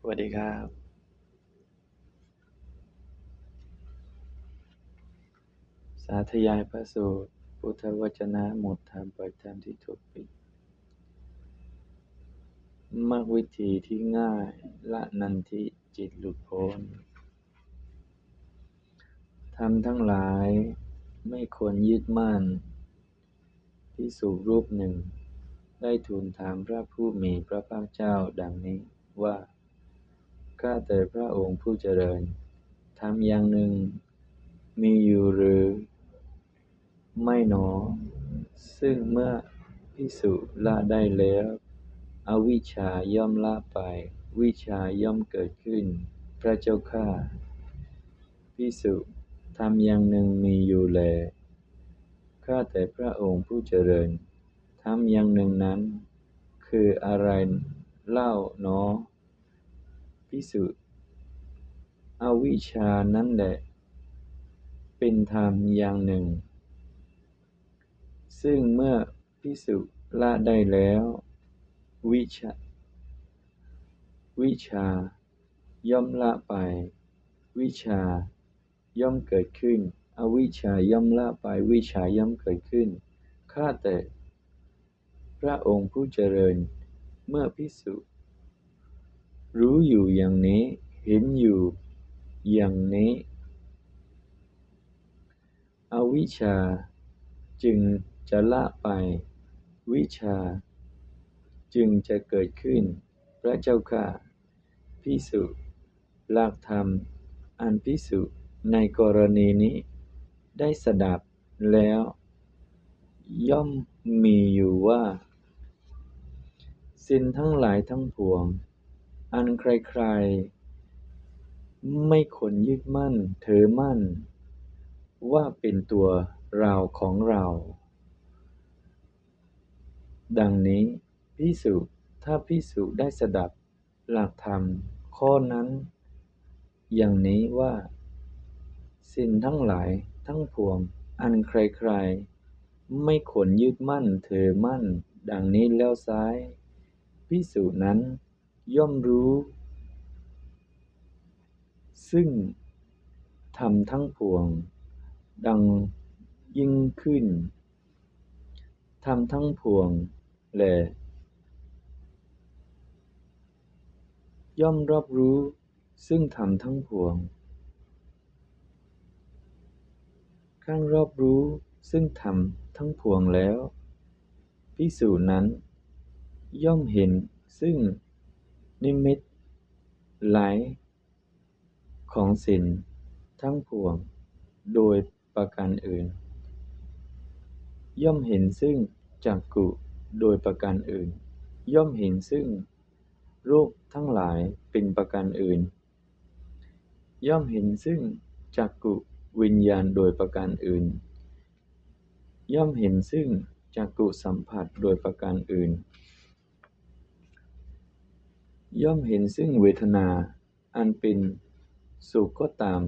สวัสดีครับสาธยายพระสูตรพุทธวจนะหมดธรรมปล่อยธรรมที่ถูกปิดมรรควิธีที่ง่ายละนันทิจิตหลุดพ้นทำทั้งหลายไม่ควรยึดมั่นพิสูรูปหนึ่ง ได้ทูลถามพระผู้มีพระภาคเจ้าดังนี้ว่า แต่พระองค์ผู้เจริญทำอย่างหนึ่งมีอยู่หรือ ไม่หนอ ซึ่งเมื่อพิสุละได้แล้วอวิชชาย่อมละไป วิชาย่อมเกิดขึ้น พระเจ้าข้าพิสุทำอย่างหนึ่งมีอยู่แลข้าแต่พระองค์ผู้เจริญทำอย่างหนึ่งนั้น คืออะไรเล่าหนาะ อพิสุอวิชานั้นแหละ เป็นธรรมอย่างหนึ่ง ซึ่งเมื่อพิสุละได้แล้ว วิชา วิชา ย่อมละไป วิชา ย่อมเกิดขึ้น อวิชาย่อมละไป วิชาย่อมเกิดขึ้น ข้าแต่ พระองค์ผู้เจริญ เมื่อพิสุ รู้อยู่อย่างนี้ เห็นอยู่อย่างนี้ อวิชชา จึงจะละไป วิชา จึงจะเกิดขึ้น พระเจ้าข้าพิสุหลักธรรม อันพิสุในกรณีนี้ ได้สดับแล้ว ย่อมมีอยู่ว่า สิ้นทั้งหลายทั้งปวง อันใครๆ ไม่ควรยึดมั่นถือมั่น ว่าเป็นตัวเราของเรา ดังนี้พิสุถ้าพิสุได้สดับหลักธรรมข้อนั้น อย่างนี้ว่า สิ่งทั้งหลายทั้งปวง อันใครๆ ไม่ควรยึดมั่นถือมั่น ดังนี้แล้วไซร้พิสุนั้น ย่อมรู้ ซึ่งธรรมทั้งปวง ดังยิ่งขึ้นธรรมทั้งปวงแลย่อมรอบรู้ซึ่งธรรมทั้งปวงครั้งรอบรู้ซึ่งธรรมทั้งปวงแล้วภิกษุนั้น ย่อมเห็นซึ่ง นิมิตหลายของสิ่งทั้งปวง โดยประการอื่น ย่อมเห็นซึ่งจักขุโดยประการอื่น ย่อมเห็นซึ่ง รูปทั้งหลายเป็นประการอื่น ย่อมเห็นซึ่งจักขุวิญญาณโดยประการอื่น ย่อมเห็นซึ่งจักขุสัมผัสโดยประการอื่น ย่อมเห็นซึ่งเวทนา อันเป็นสุขก็ตาม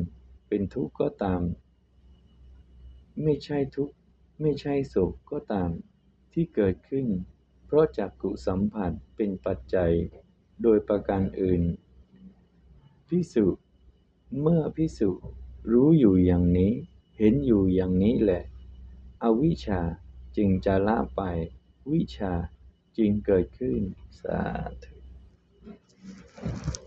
เป็นทุกข์ก็ตาม ไม่ใช่ทุกข์ ไม่ใช่สุขก็ตาม ที่เกิดขึ้น เพราะจักขุสัมผัสเป็นปัจจัยโดยประการอื่นภิกษุเมื่อภิกษุรู้อยู่อย่างนี้ เห็นอยู่อย่างนี้แหละ อวิชชาจึงจะละไป วิชาจึงเกิดขึ้นสาธุ Thank you.